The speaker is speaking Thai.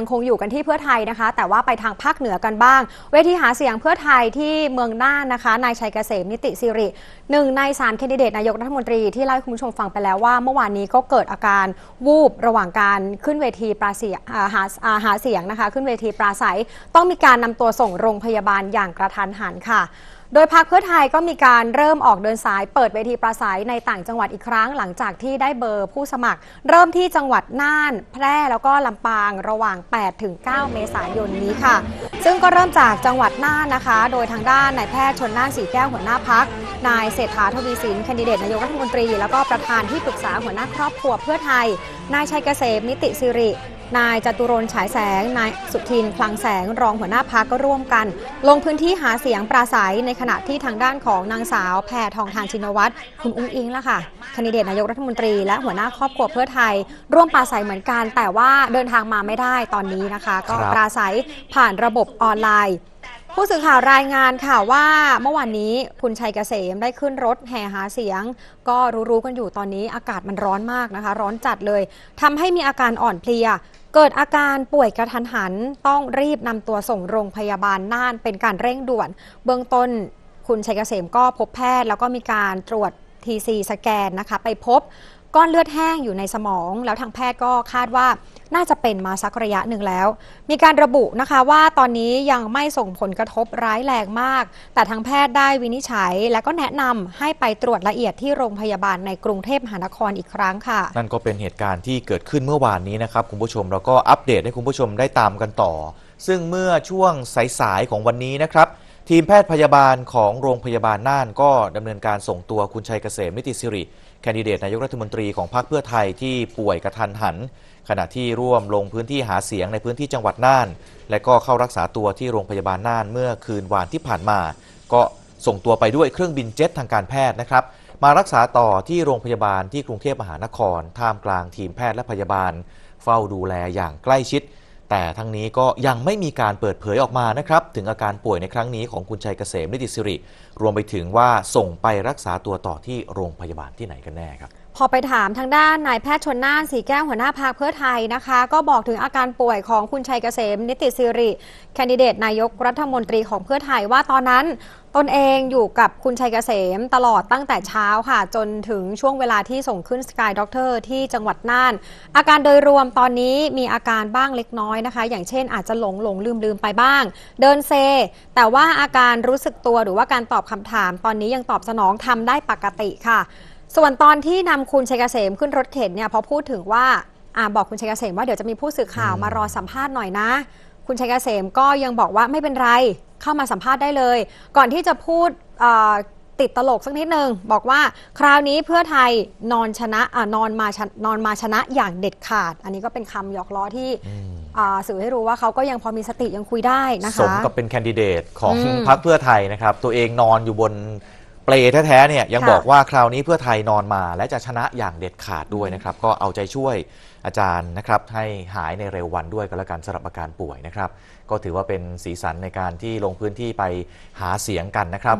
ยังคงอยู่กันที่เพื่อไทยนะคะ แต่ว่าไปทางภาคเหนือกันบ้าง เวทีหาเสียงเพื่อไทยที่เมืองน่านนะคะนายชัยเกษมนิติสิริหนึ่งในสามแคนดิเดตนายกรัฐมนตรีที่เล่าให้คุณผู้ชมฟังไปแล้วว่า เมื่อวานนี้ก็เกิดอาการวูบระหว่างการขึ้นเวทีปราเสีาหาหาเสียงนะคะ ขึ้นเวทีปราศัยต้องมีการนำตัวส่งโรงพยาบาลอย่างกระทันหันค่ะ โดยพรรคเพื่อไทยก็มีการเริ่มออกเดินสายเปิดเวทีปราศัยในต่างจังหวัดอีกครั้ง หลังจากที่ได้เบอร์ผู้สมัคร เริ่มที่จังหวัดน่าน แพร่แล้วก็ลำปางระหว่าง 8 ถึง 9 เมษายนนี้ค่ะ ซึ่งก็เริ่มจากจังหวัดน่านนะคะ โดยทางด้านนายแพทย์ชนน่านสีแก้วหัวหน้าพักนายเศรษฐาทวีสินแคนดิเดตนายกรัฐมนตรี แล้วก็ประธานที่ปรึกษาหัวหน้าครอบครัวเพื่อไทยนายชัยเกษมนิติสิริ นายจตุรนต์ฉายแสง นายสุทินคลังแสง รองหัวหน้าพักก็ร่วมกัน ลงพื้นที่หาเสียงปราศัยในขณะที่ทางด้านของนางสาวแพทองทานชินวัตรคุณอุ้งอิงละค่ะแคนดิเดตนายกรัฐมนตรีและหัวหน้าครอบครัวเพื่อไทย ร่วมปราศัยเหมือนกัน แต่ว่าเดินทางมาไม่ได้ตอนนี้นะคะ ก็ครับปราศัยผ่านระบบออนไลน์ผู้สื่อข่าวรายงานค่ะว่าเมื่อวานนี้คุณชัยเกษมได้ขึ้นรถแห่หาเสียง ก็รู้ๆกันอยู่ตอนนี้อากาศมันร้อนมากนะคะ ร้อนจัดเลยทำให้มีอาการอ่อนเพลีย เกิดอาการป่วยกระทันหัน ต้องรีบนำตัวส่งโรงพยาบาลน่านเป็นการเร่งด่วน เบื้องต้นคุณชัยเกษมก็พบแพทย์ แล้วก็มีการตรวจ TC สแกนนะคะ ไปพบ ก้อนเลือดแห้งอยู่ในสมอง แล้วทางแพทย์ก็คาดว่าน่าจะเป็นมาสักระยะหนึ่งแล้ว มีการระบุนะคะว่าตอนนี้ยังไม่ส่งผลกระทบร้ายแรงมาก แต่ทางแพทย์ได้วินิจฉัย และก็แนะนำให้ไปตรวจละเอียดที่โรงพยาบาลในกรุงเทพมหานครอีกครั้งค่ะ นั่นก็เป็นเหตุการณ์ที่เกิดขึ้นเมื่อวานนี้นะครับคุณผู้ชมแล้วก็อัปเดตให้คุณผู้ชมได้ตามกันต่อ ซึ่งเมื่อช่วงสายๆของวันนี้นะครับทีมแพทย์พยาบาลของโรงพยาบาลน่านก็ดำเนินการส่งตัวคุณชัยเกษมนิติสิริ แคนดิเดตนายกรัฐมนตรีของพรรคเพื่อไทยที่ป่วยกระทันหัน ขณะที่ร่วมลงพื้นที่หาเสียงในพื้นที่จังหวัดน่าน และก็เข้ารักษาตัวที่โรงพยาบาลน่านเมื่อคืนวานที่ผ่านมา ก็ส่งตัวไปด้วยเครื่องบินเจ็ตทางการแพทย์นะครับ มารักษาต่อที่โรงพยาบาลที่กรุงเทพมหานคร ท่ามกลางทีมแพทย์และพยาบาล เฝ้าดูแลอย่างใกล้ชิด แต่ทั้งนี้ก็ยังไม่มีการเปิดเผยออกมานะครับ ถึงอาการป่วยในครั้งนี้ของคุณชัยเกษมนิติสิริ รวมไปถึงว่าส่งไปรักษาตัวต่อที่โรงพยาบาลที่ไหนกันแน่ครับ พอไปถามทางด้านนายแพทย์ชนน่านสีแก้วหัวหน้าพรรคเพื่อไทยนะคะ ก็บอกถึงอาการป่วยของคุณชัยเกษม นิติสิริ แคนดิเดตนายกรัฐมนตรีของเพื่อไทยว่าตอนนั้นตนเองอยู่กับคุณชัยเกษมตลอดตั้งแต่เช้าค่ะ จนถึงช่วงเวลาที่ส่งขึ้นสกายด็อกเตอร์ที่จังหวัดน่าน อาการโดยรวมตอนนี้มีอาการบ้างเล็กน้อยนะคะ อย่างเช่นอาจจะหลงหลงลืมลืมไปบ้าง เดินเซ แต่ว่าอาการรู้สึกตัวหรือว่าการตอบคำถาม ตอนนี้ยังตอบสนองทำได้ปกติค่ะ ส่วนตอนที่นำคุณชัยเกษมขึ้นรถเข็นเนี่ยพอพูดถึงว่าอาบอกคุณชัยเกษมว่าเดี๋ยวจะมีผู้สื่อข่าวอืมมารอสัมภาษณ์หน่อยนะ คุณชัยเกษมก็ยังบอกว่าไม่เป็นไรเข้ามาสัมภาษณ์ได้เลย ก่อนที่จะพูดเอ่อติดตลกสักนิดนึงบอกว่าคราวนี้เพื่อไทยนอนชนะอะนอนมาชนะนอนมาชนะอย่างเด็ดขาด อันนี้ก็เป็นคำหยอกล้อที่อืมอ่าสื่อให้รู้ว่าเขาก็ยังพอมีสติยังคุยได้นะคะสมกับเป็นแคนดิเดตของอืมพรรคเพื่อไทยนะครับ ตัวเองนอนอยู่บน เปลแท้ๆเนี่ยยังค่ะบอกว่าคราวนี้เพื่อไทยนอนมา และจะชนะอย่างเด็ดขาดด้วยนะครับ ก็เอาใจช่วยอาจารย์นะครับให้หายในเร็ววันด้วยก็แล้วกันสำหรับอาการป่วยนะครับ ก็ถือว่าเป็นสีสันในการที่ลงพื้นที่ไปหาเสียงกันนะครับ